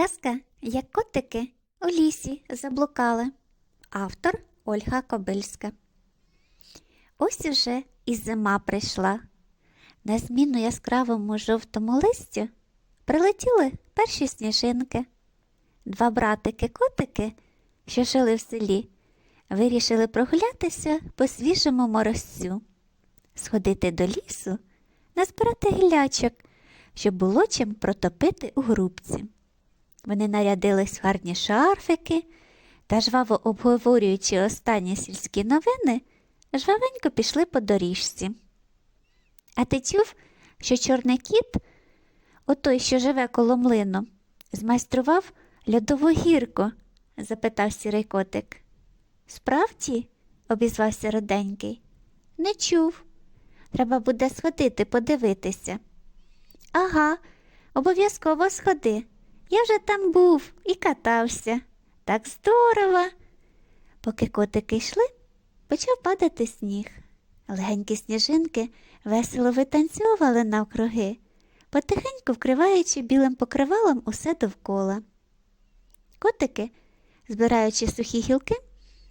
Казка, як котики у лісі заблукали. Автор Ольга Кобильська. Ось уже і зима прийшла. На зміну яскравому жовтому листю прилетіли перші сніжинки. Два братики-котики, що жили в селі, вирішили прогулятися по свіжому морозцю, сходити до лісу, назбирати гілячок, щоб було чим протопити у грубці. Вони нарядились в гарні шарфики та, жваво обговорюючи останні сільські новини, жвавенько пішли по доріжці. А ти чув, що чорний кіт, отой, що живе коло млину, змайстрував льодову гірку? запитав сірий котик. Справді? обізвався роденький. Не чув. Треба буде сходити, подивитися. Ага, обов'язково сходи. Я вже там був і катався. Так здорово. Поки котики йшли, почав падати сніг. Легенькі сніжинки весело витанцьовували навкруги, потихеньку вкриваючи білим покривалом усе довкола. Котики, збираючи сухі гілки,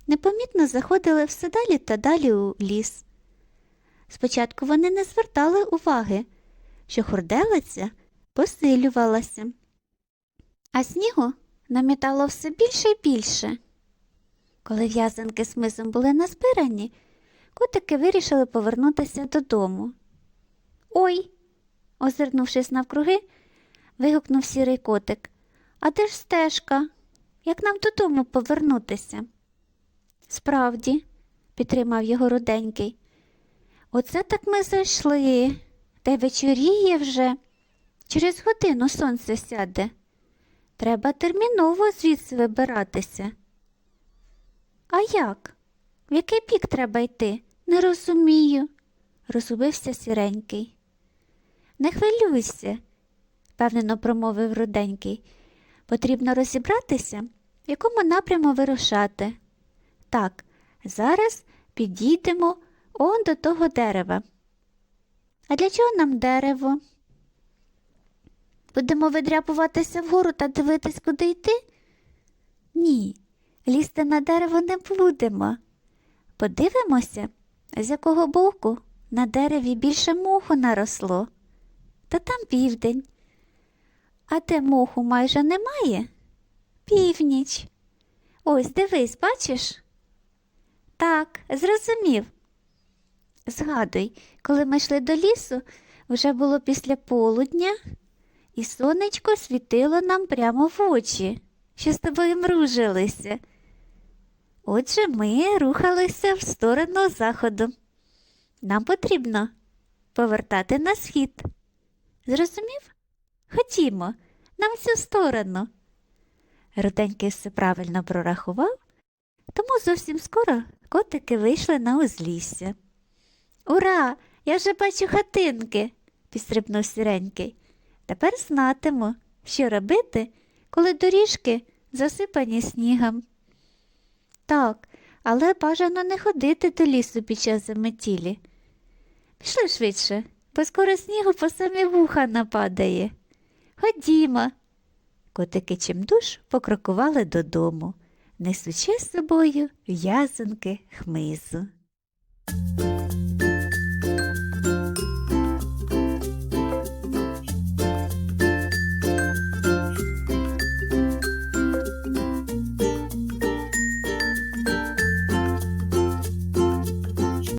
непомітно заходили все далі та далі у ліс. Спочатку вони не звертали уваги, що хурделиця посилювалася а снігу намітало все більше і більше. Коли в'язанки з мисом були назбирані, котики вирішили повернутися додому. Ой, озирнувшись навкруги, вигукнув сірий котик. А де ж стежка? Як нам додому повернутися? Справді, підтримав його руденький. Оце так ми зайшли, та й вечоріє вже. Через годину сонце сяде. Треба терміново звідси вибиратися. А як? В який бік треба йти? Не розумію, розгубився сіренький. Не хвилюйся, впевнено промовив руденький. Потрібно розібратися, в якому напряму вирушати. Так, зараз підійдемо он до того дерева. А для чого нам дерево? Будемо видряпуватися вгору та дивитись, куди йти? Ні, лізти на дерево не будемо. Подивимося, з якого боку на дереві більше моху наросло. Та там південь. А де моху майже немає? Північ. Ось дивись, бачиш? Так, зрозумів. Згадуй, коли ми йшли до лісу, вже було після полудня і сонечко світило нам прямо в очі, що з тобою мружилися. Отже, ми рухалися в сторону заходу. Нам потрібно повертати на схід. Зрозумів? Ходімо, нам цю сторону. Руденький все правильно прорахував, тому зовсім скоро котики вийшли на узлісся. Ура! Я вже бачу хатинки, підстрибнув сіренький. Тепер знатиму, що робити, коли доріжки засипані снігом. Так, але бажано не ходити до лісу під час заметілі. Пішли швидше, бо скоро снігу по самі вуха нападає. Ходімо. Котики чимдуж покрокували додому, несучи з собою в'язанки хмизу.